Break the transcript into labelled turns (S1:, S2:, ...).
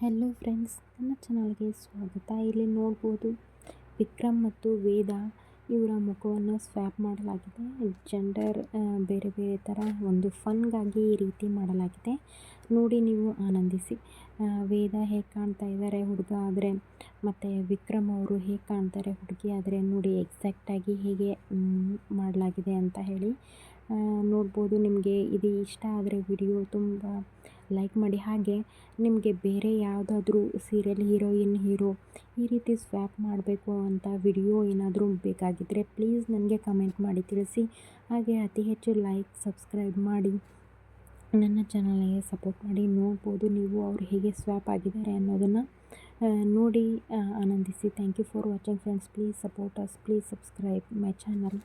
S1: Hello friends ನನ್ನ ಚಾನಲ್ಗೆ ಸ್ವಾಗತ. ಇಲ್ಲಿ ನೋಡ್ಬೋದು ವಿಕ್ರಮ್ ಮತ್ತು ವೇದ ಇವರ ಮುಖವನ್ನು ಸ್ವ್ಯಾಪ್ ಮಾಡಲಾಗಿದೆ. ಜೆಂಡರ್ ಬೇರೆ ಬೇರೆ ಥರ ಒಂದು ಫನ್ಗಾಗಿ ಈ ರೀತಿ ಮಾಡಲಾಗಿದೆ. ನೋಡಿ ನೀವು ಆನಂದಿಸಿ. ವೇದ ಹೇಗೆ ಕಾಣ್ತಾ ಇದ್ದಾರೆ ಹುಡುಗ ಆದರೆ, ಮತ್ತು ವಿಕ್ರಮ್ ಅವರು ಹೇಗೆ ಕಾಣ್ತಾರೆ ಹುಡುಗಿ ಆದರೆ ನೋಡಿ ಎಕ್ಸಾಕ್ಟಾಗಿ ಹೇಗೆ ಮಾಡಲಾಗಿದೆ ಅಂತ ಹೇಳಿ. ನೋಡ್ಬೋದು ನಿಮಗೆ ಇದು ಇಷ್ಟ ಆದರೆ ವಿಡಿಯೋ ತುಂಬ ಲೈಕ್ ಮಾಡಿ. ಹಾಗೆ ನಿಮಗೆ ಬೇರೆ ಯಾವುದಾದ್ರೂ ಸೀರಿಯಲ್ ಹೀರೋಯಿನ್, ಹೀರೋ ಈ ರೀತಿ ಸ್ವ್ಯಾಪ್ ಮಾಡಬೇಕು ಅಂತ ವಿಡಿಯೋ ಏನಾದರೂ ಬೇಕಾಗಿದ್ದರೆ ಪ್ಲೀಸ್ ನನಗೆ ಕಮೆಂಟ್ ಮಾಡಿ ತಿಳಿಸಿ. ಹಾಗೆ ಅತಿ ಹೆಚ್ಚು ಲೈಕ್, ಸಬ್ಸ್ಕ್ರೈಬ್ ಮಾಡಿ ನನ್ನ ಚಾನಲ್ಗೆ ಸಪೋರ್ಟ್ ಮಾಡಿ. ನೋಡ್ಬೋದು ನೀವು ಅವ್ರು ಹೇಗೆ ಸ್ವ್ಯಾಪ್ ಆಗಿದ್ದಾರೆ ಅನ್ನೋದನ್ನು ನೋಡಿ ಆನಂದಿಸಿ. Thank you for watching friends. Please support us please subscribe my channel.